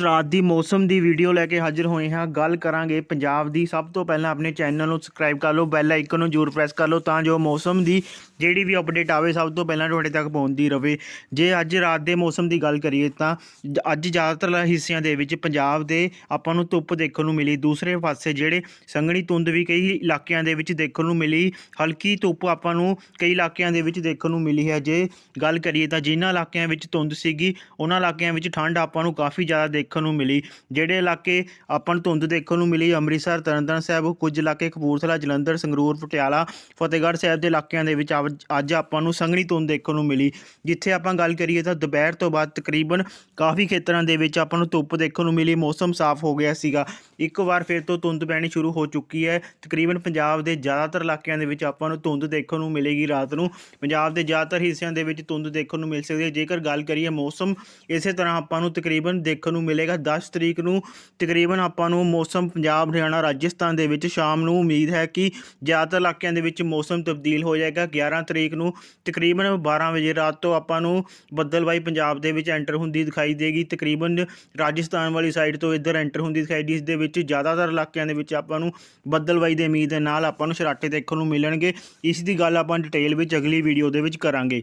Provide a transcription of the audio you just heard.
ਰਾਤ ਦੀ ਮੌਸਮ ਦੀ ਵੀਡੀਓ ਲੈ ਕੇ ਹਾਜ਼ਰ ਹੋਏ ਹਾਂ। ਗੱਲ ਕਰਾਂਗੇ ਪੰਜਾਬ ਦੀ। ਸਭ ਤੋਂ ਪਹਿਲਾਂ ਆਪਣੇ ਚੈਨਲ ਨੂੰ ਸਬਸਕ੍ਰਾਈਬ ਕਰ ਲਓ ਬੈਲ ਆਈਕਨ ਨੂੰ ਜ਼ਰੂਰ ਪ੍ਰੈਸ ਕਰ ਲਓ ਤਾਂ ਜੋ ਮੌਸਮ ਦੀ ਜਿਹੜੀ ਵੀ ਅਪਡੇਟ ਆਵੇ, ਸਭ ਤੋਂ ਪਹਿਲਾਂ ਤੁਹਾਡੇ ਤੱਕ ਪਹੁੰਚਦੀ ਰਵੇ। ਜੇ ਅੱਜ ਰਾਤ ਦੇ ਮੌਸਮ ਦੀ ਗੱਲ ਕਰੀਏ ਤਾਂ ਅੱਜ ਜ਼ਿਆਦਾਤਰ ਹਿੱਸਿਆਂ ਦੇ ਵਿੱਚ ਪੰਜਾਬ ਦੇ ਆਪਾਂ ਨੂੰ ਧੁੱਪ ਦੇਖਣ ਨੂੰ ਮਿਲੀ। ਦੂਸਰੇ ਪਾਸੇ ਜਿਹੜੇ ਸੰਘਣੀ ਧੁੰਦ ਵੀ ਕਈ ਇਲਾਕਿਆਂ ਦੇ ਵਿੱਚ ਦੇਖਣ ਨੂੰ ਮਿਲੀ, ਹਲਕੀ ਧੁੱਪ ਆਪਾਂ ਨੂੰ ਕਈ ਇਲਾਕਿਆਂ ਦੇ ਵਿੱਚ ਦੇਖਣ ਨੂੰ ਮਿਲੀ ਹੈ। ਜੇ ਗੱਲ ਕਰੀਏ ਤਾਂ ਜਿਨ੍ਹਾਂ ਇਲਾਕਿਆਂ ਵਿੱਚ ਧੁੰਦ ਸੀਗੀ, ਉਹਨਾਂ ਇਲਾਕਿਆਂ ਵਿੱਚ ਠੰਡ ਆਪਾਂ ਨੂੰ ਕਾਫੀ ਜ਼ਿਆਦਾ ਦੇਖਣ ਨੂੰ ਮਿਲੀ। ਜਿਹੜੇ ਇਲਾਕੇ ਆਪਾਂ ਨੂੰ ਧੁੰਦ ਦੇਖਣ ਨੂੰ ਮਿਲੀ, ਅੰਮ੍ਰਿਤਸਰ, ਤਰਨਤਾਰਨ ਸਾਹਿਬ, ਕੁਝ ਇਲਾਕੇ ਕਪੂਰਥਲਾ, ਜਲੰਧਰ, ਸੰਗਰੂਰ, ਪਟਿਆਲਾ, ਫਤਿਹਗੜ੍ਹ ਸਾਹਿਬ ਦੇ ਇਲਾਕਿਆਂ ਦੇ ਵਿੱਚ ਅੱਜ- ਅੱਜ ਆਪਾਂ ਨੂੰ ਸੰਘਣੀ ਧੁੰਦ ਦੇਖਣ ਨੂੰ ਮਿਲੀ। ਜਿੱਥੇ ਆਪਾਂ ਗੱਲ ਕਰੀਏ ਤਾਂ ਦੁਪਹਿਰ ਤੋਂ ਬਾਅਦ ਤਕਰੀਬਨ ਕਾਫੀ ਖੇਤਰਾਂ ਦੇ ਵਿੱਚ ਆਪਾਂ ਨੂੰ ਧੁੱਪ ਦੇਖਣ ਨੂੰ ਮਿਲੀ, ਮੌਸਮ ਸਾਫ਼ ਹੋ ਗਿਆ ਸੀਗਾ। ਇੱਕ ਵਾਰ ਫਿਰ ਤੋਂ ਧੁੰਦ ਪੈਣੀ ਸ਼ੁਰੂ ਹੋ ਚੁੱਕੀ ਹੈ। ਤਕਰੀਬਨ ਪੰਜਾਬ ਦੇ ਜ਼ਿਆਦਾਤਰ ਇਲਾਕਿਆਂ ਦੇ ਵਿੱਚ ਆਪਾਂ ਨੂੰ ਧੁੰਦ ਦੇਖਣ ਨੂੰ ਮਿਲੇਗੀ ਰਾਤ ਨੂੰ। ਪੰਜਾਬ ਦੇ ਜ਼ਿਆਦਾਤਰ ਹਿੱਸਿਆਂ ਦੇ ਵਿੱਚ ਧੁੰਦ ਦੇਖਣ ਨੂੰ ਮਿਲ ਸਕਦੀ ਹੈ। ਜੇਕਰ ਗੱਲ ਕਰੀਏ ਮੌਸਮ, ਇਸੇ ਤਰ੍ਹਾਂ ਆਪਾਂ ਨੂੰ ਤਕਰੀਬਨ ਦੇਖਣ ਨੂੰ ਮਿਲੇਗਾ। 10 ਤਰੀਕ ਨੂੰ ਤਕਰੀਬਨ ਆਪਾਂ ਨੂੰ ਮੌਸਮ ਪੰਜਾਬ, ਹਰਿਆਣਾ, ਰਾਜਸਥਾਨ ਦੇ ਵਿੱਚ ਸ਼ਾਮ ਨੂੰ ਉਮੀਦ ਹੈ ਕਿ ਜ਼ਿਆਦਾਤਰ ਇਲਾਕਿਆਂ ਦੇ ਵਿੱਚ ਮੌਸਮ ਤਬਦੀਲ ਹੋ ਜਾਏਗਾ। 11 ਤਰੀਕ ਨੂੰ ਤਕਰੀਬਨ 12 ਵਜੇ ਰਾਤ ਤੋਂ ਆਪਾਂ ਨੂੰ ਬੱਦਲਵਾਈ ਪੰਜਾਬ ਦੇ ਵਿੱਚ ਐਂਟਰ ਹੁੰਦੀ ਦਿਖਾਈ ਦੇਗੀ। ਤਕਰੀਬਨ ਰਾਜਸਥਾਨ ਵਾਲੀ ਸਾਈਡ ਤੋਂ ਇੱਧਰ ਐਂਟਰ ਹੁੰਦੀ ਦਿਖਾਈ ਦੀ ਇਸ ਦੇ ਵਿੱਚ ਜ਼ਿਆਦਾਤਰ ਇਲਾਕਿਆਂ ਦੇ ਵਿੱਚ ਆਪਾਂ ਨੂੰ ਬੱਦਲਵਾਈ ਦੇ ਉਮੀਦ ਦੇ ਨਾਲ ਆਪਾਂ ਨੂੰ ਸ਼ਰਾਟੇ ਦੇਖਣ ਨੂੰ ਮਿਲਣਗੇ। ਇਸ ਦੀ ਗੱਲ ਆਪਾਂ ਡਿਟੇਲ ਵਿੱਚ ਅਗਲੀ ਵੀਡੀਓ ਦੇ ਵਿੱਚ ਕਰਾਂਗੇ।